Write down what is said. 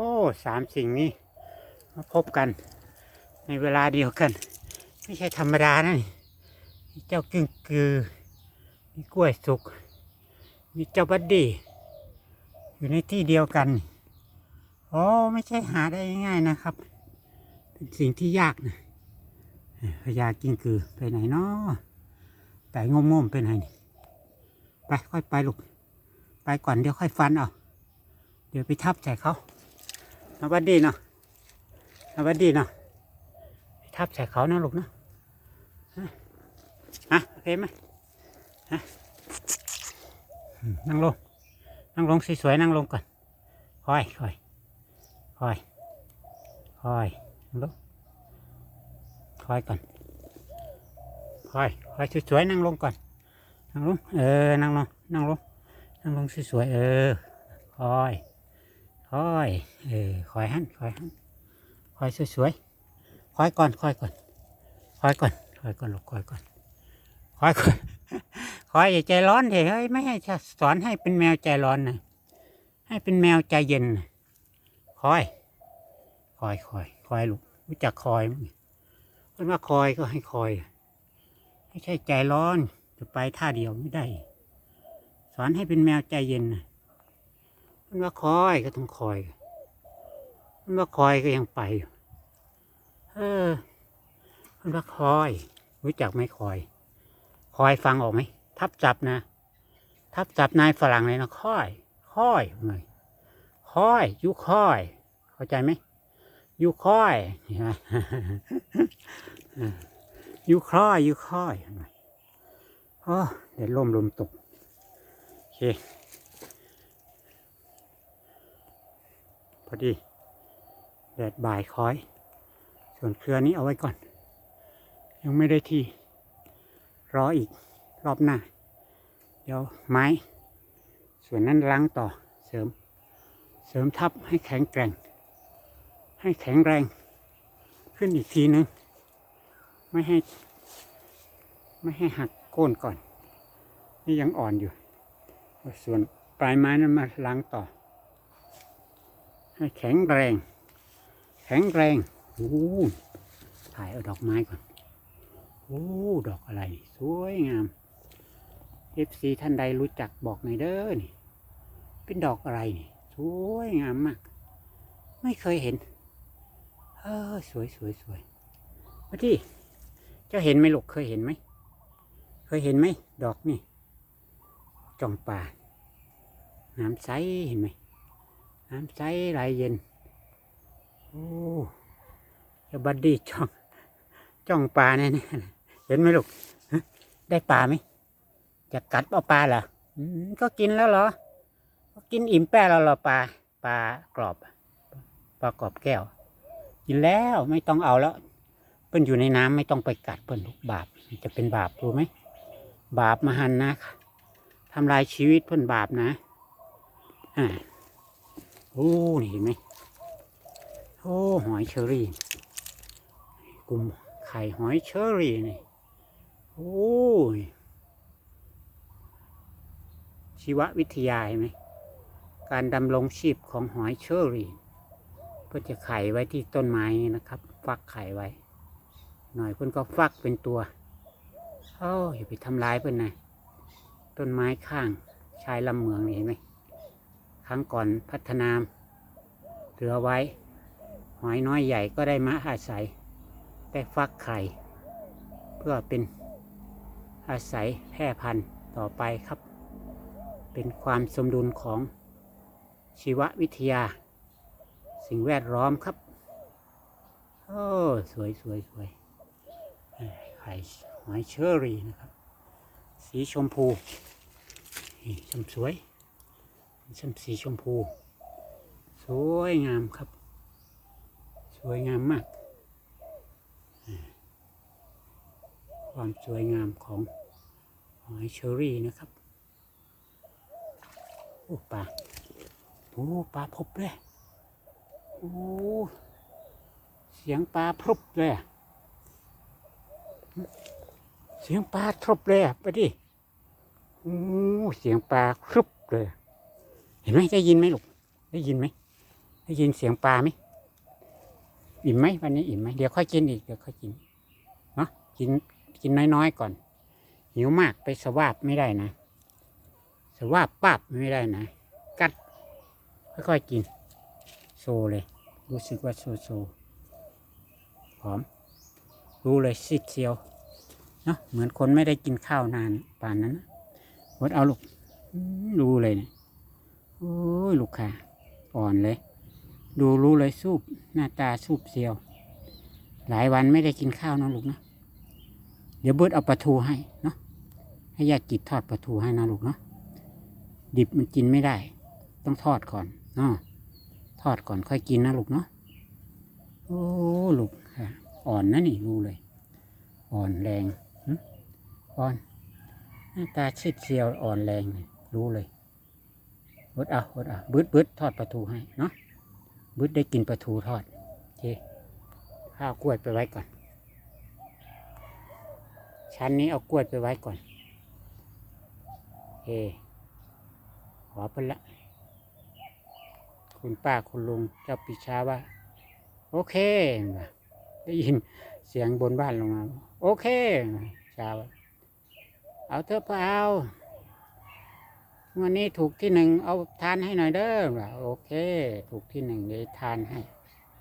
โอ้สามสิ่งนี้มาพบกันในเวลาเดียวกัน ไม่ใช่ธรรมดานะนี่มีเจ้ากึ่งกือ มีกล้วยสุก มีเจ้าบัดดี้อยู่ในที่เดียวกันโอ้ไม่ใช่หาได้ง่ายๆนะครับ เป็นสิ่งที่ยากนะพญากิ้งกือไปไหนเนาะแต่งมๆไปไหนนี่ไปค่อยไปลูกไปก่อนเดี๋ยวค่อยฟันเอาเดี๋ยวไปทับใส่เขา เอาบัดดีเนาะเอาบัดดีเนาะทับใส่เขานะลูกเนาะฮะฮะโอเคไหมฮะนั่งลง นั่งลงสวยๆนั่งลงก่อนค่อยค่อยค่อยค่อยนั่งลงค่อยก่อนค่อยค่อยสวยๆนั่งลงก่อน นั่งลง เออ นั่งลง นั่งลง นั่งลงสวยๆเออคอย คอยเออคอยหันคอยหันคอยสวยๆคอยก่อนคอยก่อนคอยก่อนคอยก่อนลูกคอยก่อนคอยก่อนคอยอย่าใจร้อนเถอะเฮ้ยไม่ให้สอนให้เป็นแมวใจร้อนนะให้เป็นแมวใจเย็นนะคอยคอยคอยคอยลูกรู้จักคอยมั้ยเพื่อนว่าคอยก็ให้คอยไม่ใช่ใจร้อนจะไปท่าเดียวไม่ได้ สอนให้เป็นแมวใจเย็นนะ มันว่าคอยก็ต้องคอย มันว่าคอยก็ยังไป เออ มันว่าคอย รู้จักไหมคอย คอยฟังออกไหม ทับจับนะ ทับจับนายฝรั่งเลยนะคอย คอยไงคอยยูคอย เข้าใจไหมยูคอยเห็นไหมยูคอยยูคอยเห็นไหมโอ้เดี๋ยวลมลมตก โอเค พอดีแดดบ่ายคอย ส่วนเครือนี้เอาไว้ก่อน ยังไม่ได้ที่ รออีกรอบหน้า เดี๋ยวไม้ ส่วนนั้นล้างต่อเสริม เสริมทับให้แข็งแกร่ง ให้แข็งแรง ขึ้นอีกทีนึง ไม่ให้ ไม่ให้หักโค่นก่อน นี่ยังอ่อนอยู่ ส่วนปลายไม้นั้นมาล้างต่อ ให้แข็งแรง แข็งแรงโอ้ถ่ายเอาดอกไม้ก่อนโอ้ดอกอะไร สวยงาม FC ท่านใดรู้จักบอกหน่อยเด้อนี่ เป็นดอกอะไรนี่สวยงามมาก ไม่เคยเห็น เออสวยสวยสวยมาที่เจ้าเห็นไหมลูกเคยเห็นไหม เคยเห็นไหม ดอกนี่จ่องป่า น้ำใสเห็นไหม น้ำใสไหลเย็น โอ้เจะบัดดี้จ้อง จ้องปลาแน่ๆเห็นไหมลูก ได้ปลาไหม จะกัดเอาปลาเหรอก็กินแล้วเหรอ ก็กินอิ่มแป้แล้วเหรอปลา ปลากรอบ ปลากรอบแก้ว กินแล้วไม่ต้องเอาแล้ว เปิ้นอยู่ในน้ำไม่ต้องไปกัดเปิ้นลูกบาปจะเป็นบาปรู้ไหม บาปมหันนะทำลายชีวิตเพิ่นบาปนะ อ่า โอ้นี่เห็นไหมโอ้หอยเชอรี่กลุ่มไข่หอยเชอรี่นี่โอ้ยชีววิทยาเห็นไหมการดำรงชีพของหอยเชอรี่ก็จะไข่ไว้ที่ต้นไม้นะครับ ฟักไข่ไว้ หน่อยเพิ่นก็ฟักเป็นตัวโอ้อย่าไปทำร้ายเพิ่นนะต้นไม้ข้างชายลำเมืองนี่เห็นไหม ครั้งก่อนพัฒนาเหลือไว้ หอยน้อยใหญ่ก็ได้มาอาศัย ได้ฟักไข่ เพื่อเป็นอาศัยแพร่พันธุ์ต่อไปครับ เป็นความสมดุลของชีววิทยา สิ่งแวดล้อมครับ โอ้ สวยสวยสวยไข่หอยเชอรี่นะครับ สีชมพูนี่ชมสวย ชั้นสีชมพู สวยงามครับ สวยงามมาก ความสวยงามของหอยเชอรี่นะครับโอ้ปลาโอ้ปลาพบเลยโอ้เสียงปลาพรบเลยเสียงปลาทรบเลยไปดิโอ้เสียงปลาครุบเลย เห็นไหมได้ยินไหมลูกได้ยินไหมได้ยินเสียงปลาไหมอิ่มไหมวันนี้อิ่มไหมเดี๋ยวค่อยกินอีกเดี๋ยวค่อยกินเนาะกินกินน้อยๆก่อน หิวมากไปสวาบไม่ได้นะสวาบปับไม่ได้นะ กัด ค่อยๆกิน โซเลย รู้สึกว่าโซโซหอม รู้เลยซิดเซียวเนาะเหมือนคนไม่ได้กินข้าวนานป่านนั้นนะวดเอาลูกรู้เลยเนี่ย โอ้ยลูกค้าอ่อนเลย ดูรู้เลยสูบหน้าตาสูบเซียว หลายวันไม่ได้กินข้าวนะลูกนะเดี๋ยวเบิร์ดเอาปลาทูให้เนาะให้ญาติกิจทอดปลาทูให้นะลูกเนาะดิบมันกินไม่ได้ ต้องทอดก่อนเนาะทอดก่อนค่อยกินนะลูกเนาะโอ้ลูกค่ะอ่อนนะนี่รู้เลย อ่อนแรงอ่อน หน้าตาชิดเซียวอ่อนแรงเลยรู้เลย บดเอาบดเอาบึดบึดทอดปลาทูให้เนาะบึดได้กินปลาทูทอดโอเคข้าวกล้วยไปไว้ก่อน ชั้นนี้เอากล้วยไปไว้ก่อนเอขอไปละคุณป้าคุณลุงเจ้าปิชาว่า โอเคได้ยินเสียงบนบ้านลงมา โอเคชาวเอาเถอะเปล่า วันนี้ถูกที่หนึ่งเอาทานให้หน่อยเด้อโอเค ถูกที่หนึ่งเดี๋ยวทานให้